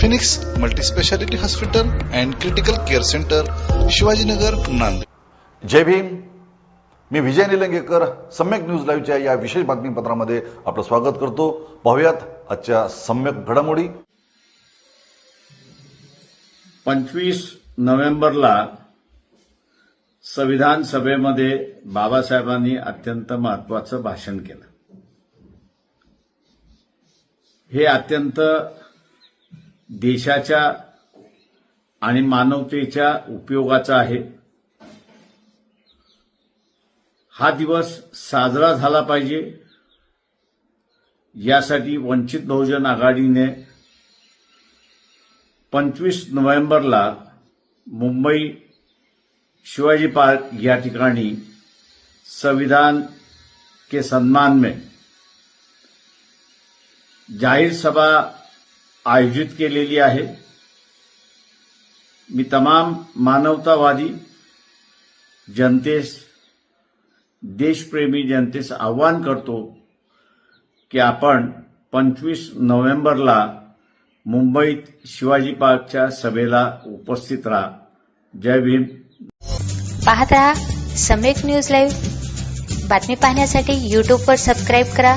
Phoenix multispeciality hospital and critical care centre Shivajinagar Nanded. जय भीम. मी Vijay Nilangekar Samyak news लाईव्हच्या या विशेष बातमीपत्रामध्ये आपलं स्वागत करतो. पाहुयात आजच्या सम्यक घडामोडी. पंचवीस नोव्हेंबरला संविधान सभेमध्ये बाबासाहेबांनी अत्यंत महत्वाचं भाषण केलं. हे अत्यंत देशाच्या आणि मानवतेच्या उपयोगाचं आहे. हा दिवस साजरा झाला पाहिजे. यासाठी वंचित बहुजन आघाडीने पंचवीस नोव्हेंबरला मुंबई शिवाजी पार्क या ठिकाणी संविधान के सम्मान में जाहीर सभा आयोजित केलेली आहे. मी तमाम मानवतावादी जनतेस देशप्रेमी जनतेस आव्हान करतो की आपण पंचवीस नोव्हेंबरला मुंबईत शिवाजी पार्कच्या सभेला उपस्थित राहा. जय भीम. पाहत राहा सम्यक न्यूज लाईव्ह बातमी पाहण्यासाठी यूट्यूबवर सबस्क्राईब करा.